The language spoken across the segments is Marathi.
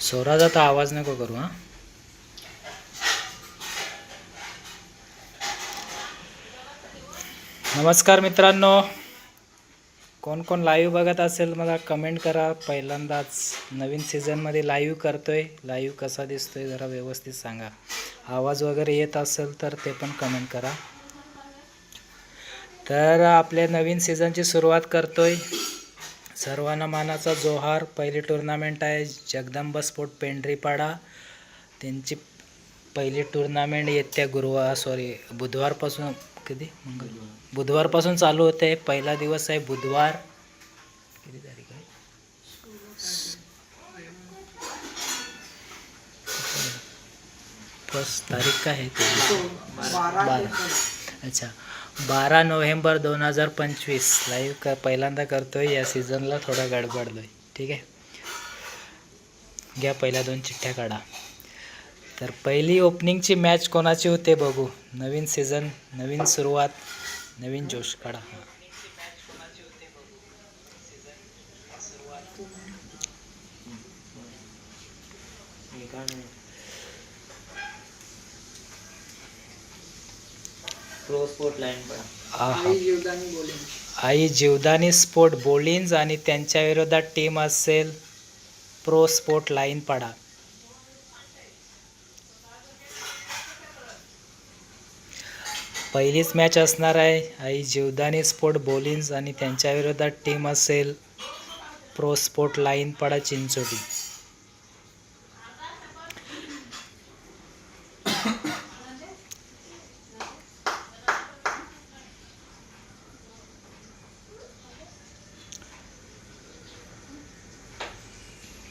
स्वराचा आवाज नको करू हां. नमस्कार मित्रांनो. कोण कोण लाईव्ह बघत असेल मला कमेंट करा. पहिल्यांदाच नवीन सीझनमध्ये लाईव्ह करतोय. लाईव्ह कसा दिसतोय जरा व्यवस्थित सांगा. आवाज वगैरे येत असेल तर ते पण कमेंट करा. तर आपल्या नवीन सीझनची सुरुवात करतोय. सर्वांना मानाचा जोहार. पहिली टुर्नामेंट आहे जगदंबा स्पोर्ट पेंढरीपाडा. त्यांची पहिली टुर्नामेंट येत्या गुरुवार सॉरी बुधवारपासून कधी? मंगळ. बुधवारपासून चालू होते. पहिला दिवस आहे बुधवार. किती तारीख आहे? फर्स्ट तारीख काय आहे? बारा. अच्छा. बारा नोव्हेंबर दोन हजार पंचवीस. लाईव्ह क पहिल्यांदा करतोय या सीझनला थोडा गडबडलोय. ठीक आहे? घ्या पहिल्या दोन चिठ्ठ्या काढा. तर पहिली ओपनिंगची मॅच कोणाची होते बघू. नवीन सीझन नवीन सुरुवात नवीन जोश काढा. हां स्पोर्ट लाईन पण आहा. आई जीवदानी स्पोर्ट बोलिन्स आणि त्यांच्या विरोधात टीम असेल प्रो स्पोर्ट लाईन पाडा. पहिलीच मॅच असणार आहे. आई जीवदानी स्पोर्ट बोलिन्स आणि त्यांच्या विरोधात टीम असेल प्रो स्पोर्ट लाईन पाडा चिंचोली.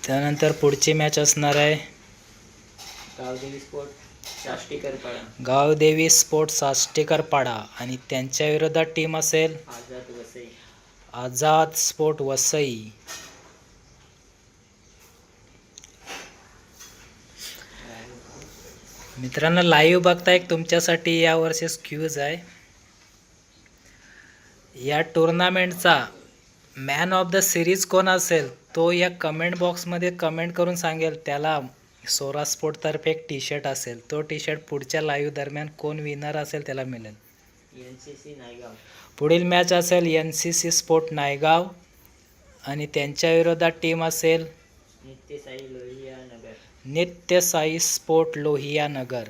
त्यानंतर पुढची मॅच असणार आहे. गावदेवी स्पोर्ट शाष्टीकर पाडा गावदेवी स्पोर्ट साष्टेकर पाडा आणि त्यांच्या विरोधात टीम असेल आझाद वसई. आझाद स्पोर्ट वसई. मित्रांनो लाईव्ह बघताय तुमच्यासाठी? या वर्षी क्यूज आहे. या टुर्नामेंटचा मॅन ऑफ द सिरीज कोण असेल? तो या कमेंट बॉक्समध्ये कमेंट करून सांगेल त्याला सोरा स्पोर्टतर्फे एक टी शर्ट असेल. तो टी शर्ट पुढच्या लाईव्ह दरम्यान कोण विनर असेल त्याला मिळेल. N C C Naigaon. पुढील मॅच असेल N C C sport Naigaon. आणि त्यांच्या विरोधात टीम असेल नित्यसाई लोहिया नगर. नित्य साई स्पोर्ट लोहिया नगर.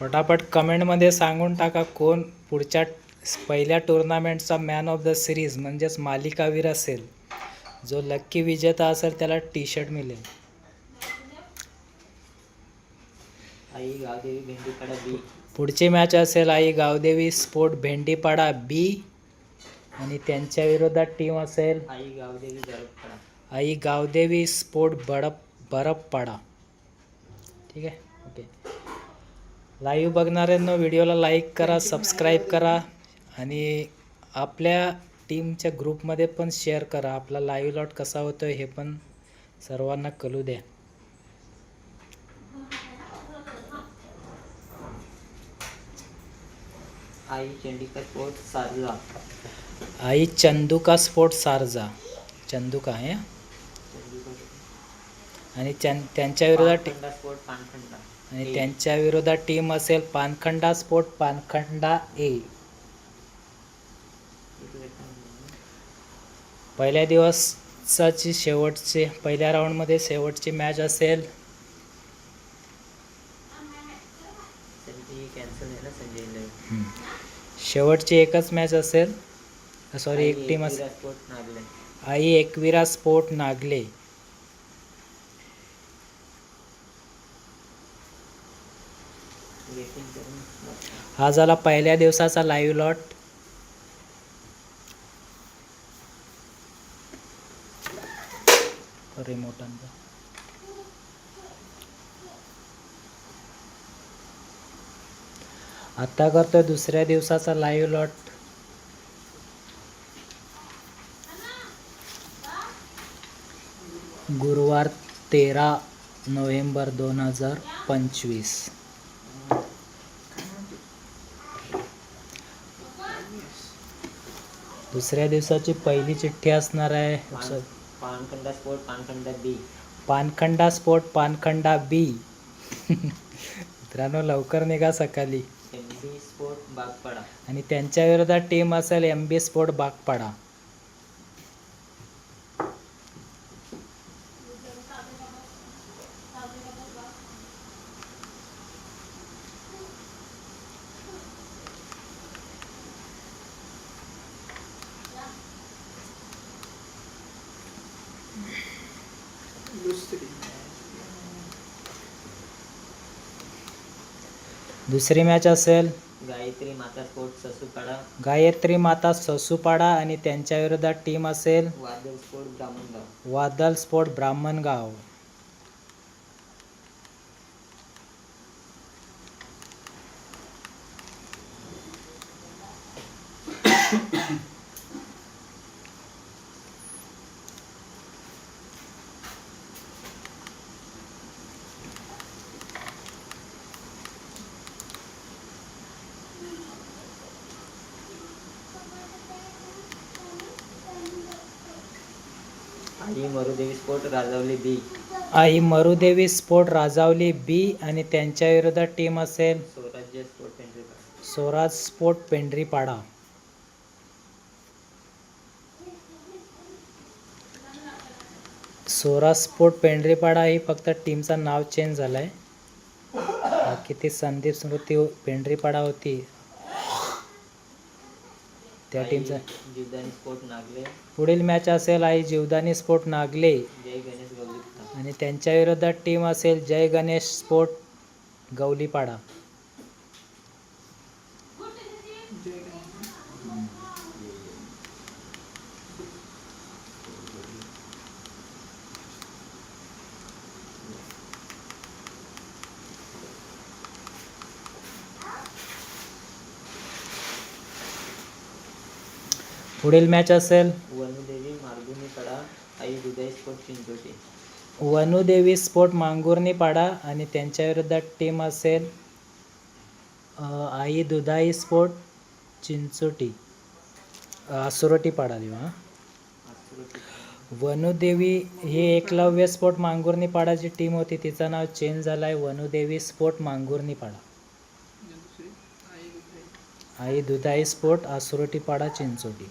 पटापट कमेंटमध्ये सांगून टाका कोण पुढच्या पहिल्या टुर्नामेंटचा मॅन ऑफ द सिरीज म्हणजेच मालिकावीर असेल. जो लक्की विजेता असेल त्याला टी शर्ट मिळेल. आई गावदेवी भेंडीपाडा बी. पुढची मॅच असेल आई गावदेवी स्पोर्ट भेंडीपाडा बी. आणि त्यांच्या विरोधात टीम असेल आई गावदेवी आई गावदेवी स्पोर्ट बडप बरफपाडा. ठीक आहे? ओके लाईव्ह बघणाऱ्यांना व्हिडिओला लाईक करा सबस्क्राईब करा. आणि आपल्या टीमच्या ग्रुपमध्ये पण शेअर करा. आपला लाईव्ह लॉट कसा होतो हे पण सर्वांना कळू द्या. आई चंडीकर स्पोर्ट सारला आई चंदुका स्पोर्ट सारजा. चंदुका आहे हं? आणि त्यां त्यांच्या विरोधात आणि त्यांच्या विरोधात टीम असेल पानखंडा स्पोर्ट पानखंडा ए. पहिल्या दिवसाची शेवटची पहिल्या राऊंडमध्ये शेवटची मॅच असेल. शेवटची एकच मॅच असेल. सॉरी एक टीम असेल. आई एकविरा स्पोर्ट नागले. हा झाला पहिल्या दिवसाचा लाईव्ह लॉट आता करतोय दुसऱ्या दिवसाचा लाईव्ह लॉट गुरुवार तेरा नोव्हेंबर दोन हजार पंचवीस. दुसऱ्या दिवसाची पहिली चिठ्ठी असणार आहे. पान पानखंडा स्पोर्ट पानखंडा बी पानखंडा स्पोर्ट पानखंडा बी मित्रांनो लवकर निघा सकाळी एम बी स्पोर्ट बागपाडा आणि त्यांच्या विरोधात टीम असेल एम बी स्पोर्ट बागपाडा. दुसरी मॅच असेल? गायत्री माता ससूपाडा. गायत्री माता ससूपाडा आणि त्यांच्या विरोधात टीम असेल ब्राह्मणगाव. वादल स्पोर्ट ब्राह्मणगाव. आई मरुदेवी स्पोर्ट राजावली बी. आई मरुदेवी स्पोर्ट राजावली बी आणि त्यांच्या विरोधात टीम असेल Swarajya sport Pendharepada. Swaraj sport Pendharipada. Swaraj sport Pendharipada ही फक्त टीमचं नाव चेंज झालं आहे बाकी ती संदीप स्मृती पेंढरीपाडा होती. त्या टीमचा जिवदानी स्पोर्ट नागले. पुढील मॅच असेल आई जीवदानी स्पोर्ट नागले. जय गणेश गौलिप्ता आणि त्यांच्या विरोधात टीम असेल जय गणेश स्पोर्ट गौलीपाडा. पुढील मॅच असेल. वनुदेवी मार्गुनीपाडा आई दुधाई स्पोर्ट चिंचोटी. वनुदेवी स्पोर्ट मांगुर्नीपाडा आणि त्यांच्या विरोधात टीम असेल आई दुधाई स्पोर्ट चिंचोटी. आसुरोटीपाडा देऊ हां. आसुरोटी वनुदेवी ही एकलव्य स्पोर्ट मांगुर्नीपाडाची टीम होती तिचं नाव चेंज झालं आहे वनुदेवी स्पोर्ट मांगुर्नीपाडा आई दुधाई. स्पोर्ट आसुरोटीपाडा चिंचोटी.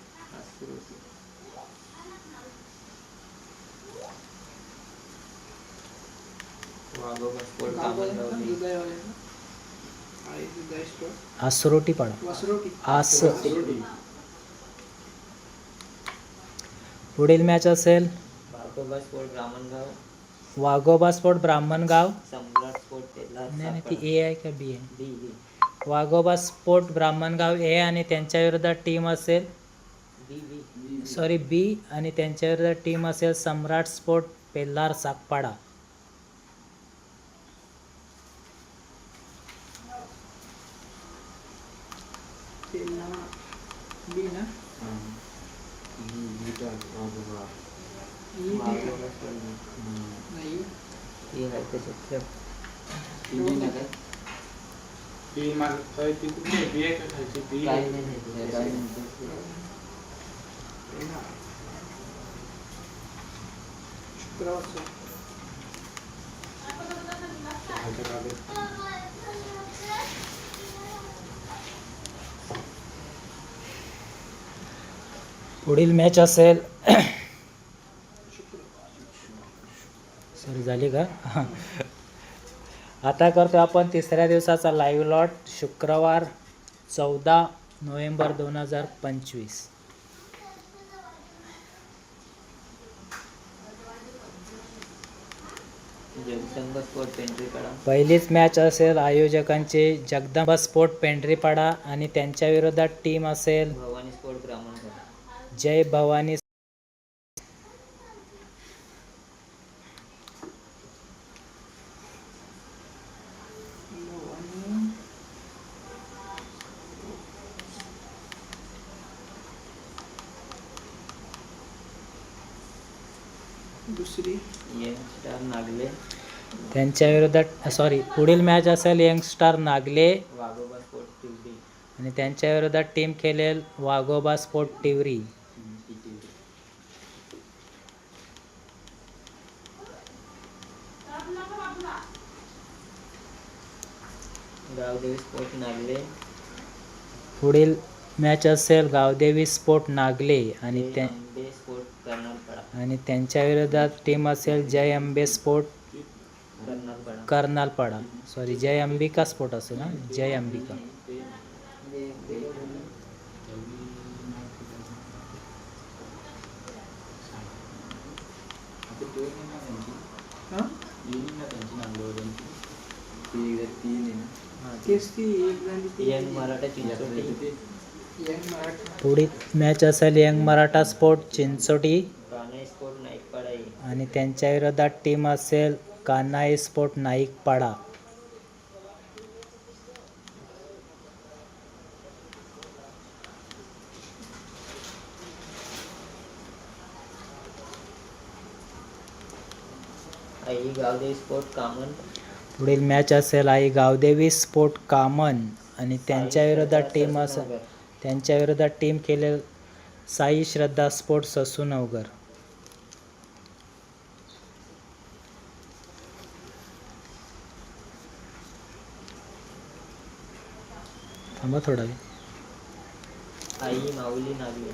आसुरोटी कामनगाव बी आसुरोटीपाडा आस. पुढील मॅच असेल. वाघोबा स्पोर्ट ब्राह्मणगाव. स्पोर्ट तेला नाही नाही ती ए आहे का बी आहे? बी बी वाघोबा स्पोर्ट ब्राह्मणगाव ए आणि त्यांच्या विरोधात टीम असेल. सॉरी बी आणि त्यांच्या विरोधात टीम असेल सम्राट स्पोर्ट पेल्लार सागपाडा वाघोबा पुढील मॅच असेल. सॉरी झाली का? आता करतो आपण तिसऱ्या दिवसाचा लाईव्ह लॉट शुक्रवार चौदा नोव्हेंबर दोन हजार पंचवीस. जगदंब स्पोर्ट पेंढरीपाडा पहिलीच मॅच असेल आयोजकांचे जगदंबा स्पोर्ट पेंढरीपाडा आणि त्यांच्या विरोधात टीम असेल. भवानी स्पोर्ट जय भवानी. Young star Nagle. त्यांच्या विरोधात सॉरी पुढील मॅच असेल यंगस्टार नागले. वाघोबा स्पोर्ट तिवडी आणि त्यांच्या विरोधात टीम खेळेल वाघोबा स्पोर्ट टिवरी गावदेवी स्पोर्ट नागले. पुढील मॅच असेल गावदेवी स्पोर्ट नागले. आणि स्पोर्ट कर्नालपाडा आणि त्यांच्या विरोधात टीम असेल जय अंबे स्पोर्ट कर्नालपाडा. सॉरी जय अंबिका स्पोर्ट असेल ना जय अंबिका. मराठा पुढील मॅच असेल यंग मराठा स्पोर्ट चिंचोटी. आणि त्यांच्या विरोधात टीम असेल कान्हाई स्पोर्ट नाईकपाडा. आई गावदेवी स्पोर्ट कामन. पुढील मॅच असेल आई गावदेवी स्पोर्ट कामन. आणि त्यांच्या विरोधात टीम असेल त्यांच्या विरोधात टीम खेळेल. साई श्रद्धा स्पोर्ट ससू नवगर. थांबा थोडा वेळ. आई माऊली नागले.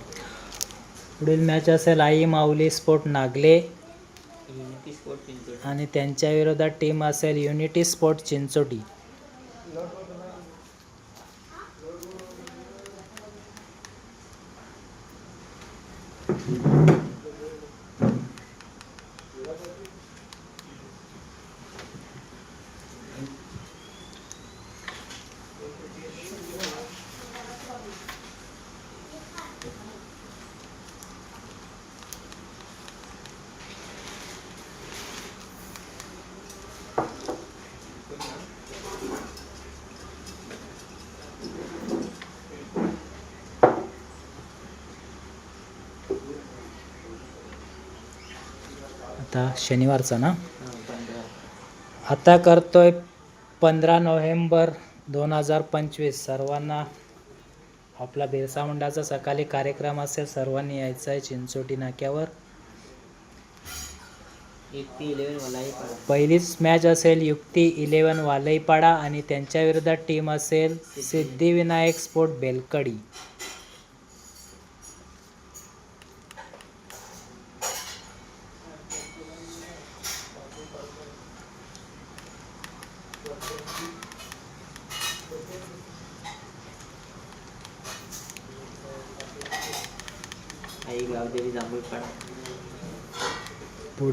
पुढील मॅच असेल आई Mauli sport Nagle. Unity sport Chinchoti. आणि त्यांच्या विरोधात टीम असेल युनिटी स्पोर्ट चिंचोटी. आता शनिवारचा ना? आता करतोय पंधरा नोव्हेंबर दोन हजार पंचवीस. सर्वांना आपला बिरसा मुंडाचा सकाळी कार्यक्रम असेल सर्वांनी यायचं आहे चिंचोटी नाक्यावर. पहिलीच मॅच असेल युक्ती इलेवन वालईपाडा आणि त्यांच्या विरोधात टीम असेल सिद्धिविनायक. स्पोर्ट बेलकडी आई गावदेवी जांभूळपाडा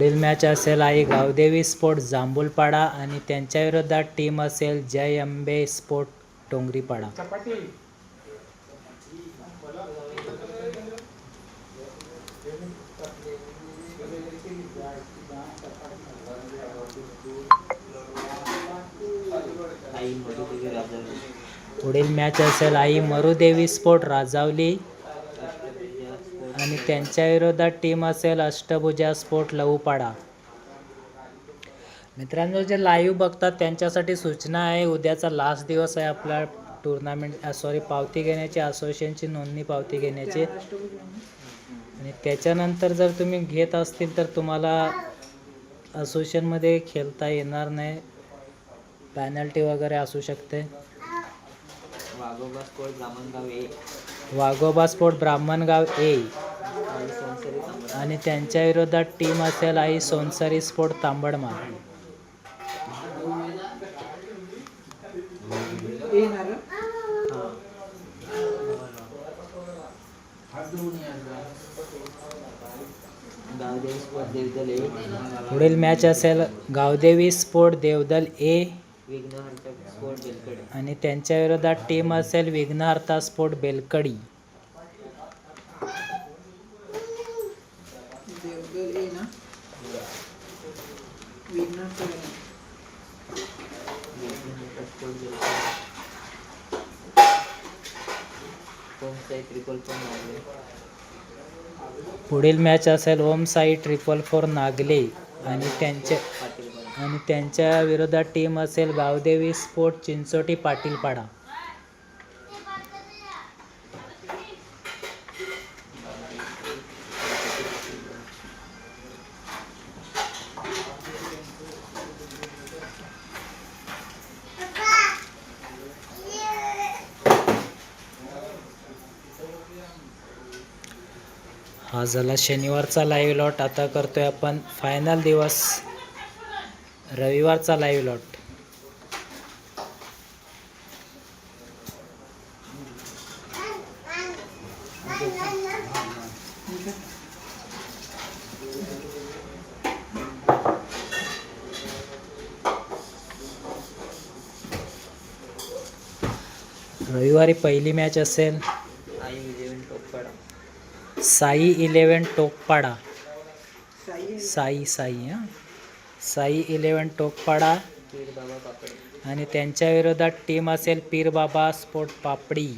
पुढील मॅच असेल आई गावदेवी स्पोर्ट जांभूलपाडा आणि त्यांच्या विरोधात टीम असेल जय अंबे स्पोर्ट डोंगरीपाडा. पुढील मॅच असेल आई मरुदेवी स्पोर्ट राजावली. आणि त्यांच्या विरोधात टीम असेल अष्टभुजा स्पोर्ट लहूपाडा मित्रांनो जे लाईव्ह बघतात त्यांच्यासाठी सूचना आहे उद्याचा लास्ट दिवस आहे आपला टुर्नामेंट सॉरी पावती घेण्याची असोसिएशनची नोंदणी पावती घेण्याची. आणि त्याच्यानंतर जर तुम्ही घेत असतील तर तुम्हाला असोसिएशनमध्ये खेळता येणार नाही. पॅनल्टी वगैरे असू शकते. Waghoba sport Brahmangaon A Waghoba sport Brahmangaon A आणि त्यांच्या विरोधात टीम असेल आई सोनसरी स्फोट तांबडमार. पुढील मॅच असेल गावदेवी स्पोर्ट देवदल ए आणि त्यांच्या विरोधात टीम असेल विघ्नहर्ता स्पोर्ट बेलकडी विघ्नहर्ता स्पोर्ट बेलकडे कोणताही त्रिकोल पण लागले पुढील मॅच असेल ओम साई ट्रिपल फोर नागले आणि त्यांच्या आणि त्यांच्या विरोधात टीम असेल गावदेवी स्पोर्ट चिंचोटी पाटीलपाडा. हा झाला शनिवारचा लाईव्ह लॉट आता करतोय आपण फायनल दिवस. रविवारचा लाईव्ह लॉट रविवारी पहिली मॅच असेल. साई इलेवन टोकपाडा. साई साई हां. साई इलेवन टोकपाडा. आणि त्यांच्या विरोधात टीम असेल पीर बाबा स्पोर्ट पापडी.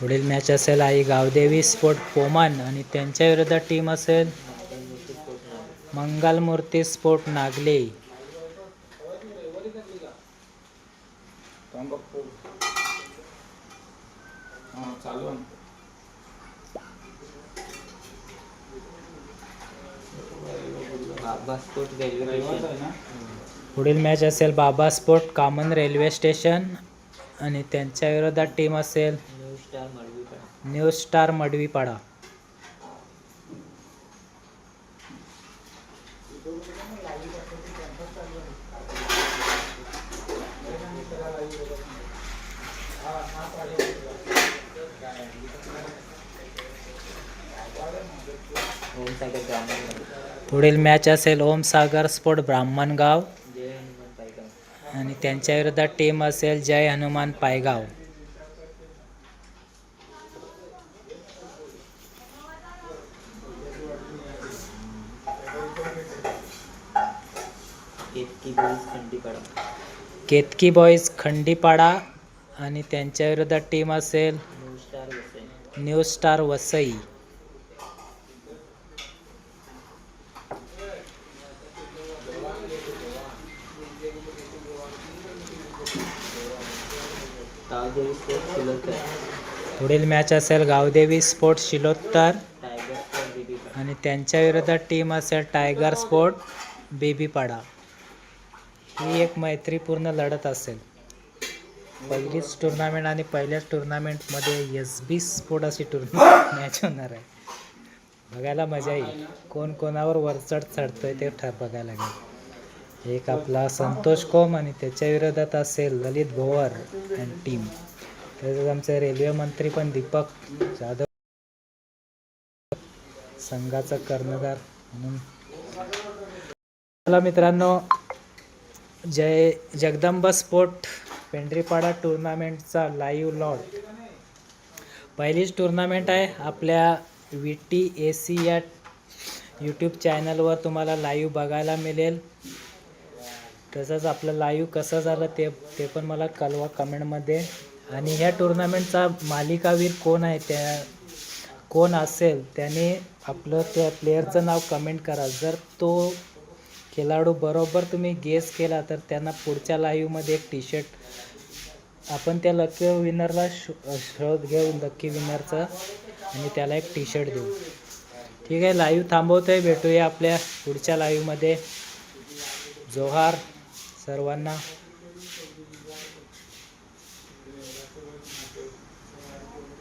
पुढील मॅच असेल आई गावदेवी स्पोर्ट पोमान आणि त्यांच्या विरोधात टीम असेल मूर्ती स्पोर्ट मंगलमूर्ती स्पोर्ट नागले पुढील मॅच असेल बाबा स्पोर्ट कॉमन रेल्वे स्टेशन आणि त्यांच्या विरोधात टीम असेल star Madvipada new star Madvipada पुढील मॅच असेल ओम सागर स्पोर्ट ब्राह्मणगाव. आणि त्यांच्या विरोधात टीम असेल जय हनुमान पायगाव केतकी बॉईज खंडीपाडा केतकी बॉईज खंडीपाडा आणि त्यांच्या विरोधात टीम असेल न्यू स्टार वसई. पुढील मॅच असेल गावदेवी स्पोर्ट शिलोत्तर आणि त्यांच्या विरोधात टीम असेल टायगर स्पोर्ट बेबीपाडा ही एक मैत्रीपूर्ण लढत असेल. पहिलीच टुर्नामेंट आणि पहिल्याच टुर्नामेंटमध्ये एस बी स्पोर्ट अशी टुर्नामेंट मॅच होणार आहे. बघायला मजा येईल. कोण कोणावर वरचढ चढतोय ते ठर बघायला लागेल. एक आपला संतोष कोम आणि त्याच्या विरोधात असेल ललित भोवर अँड टीम तसेच आमचे रेल्वे मंत्री पण दीपक जाधव संघाचा कर्णधार म्हणून. चला मित्रांनो जय जगदंबा स्पोर्ट पेंढरीपाडा टुर्नामेंटचा लाईव्ह लॉट पहिलीच टुर्नामेंट आहे आपल्या व्ही टी ए सी या यूट्यूब चॅनलवर तुम्हाला लाईव्ह बघायला मिळेल. तसंच आपलं लाईव्ह कसं झालं ते ते पण मला कळवा कमेंटमध्ये आणि ह्या टुर्नामेंटचा मालिकावीर कोण आहे त्या कोण असेल त्याने आपलं त्या प्लेअरचं नाव कमेंट करा. जर तो खेळाडू बरोबर तुम्ही गेस केला तर त्यांना पुढच्या लाईव्हमध्ये एक टी शर्ट आपण त्या लकी विनरला शो शोध घेऊ लकी विनरचा आणि त्याला एक टी शर्ट देऊ. ठीक आहे लाईव्ह थांबवतोय भेटूया आपल्या पुढच्या लाईव्हमध्ये जोहार सर्वांना.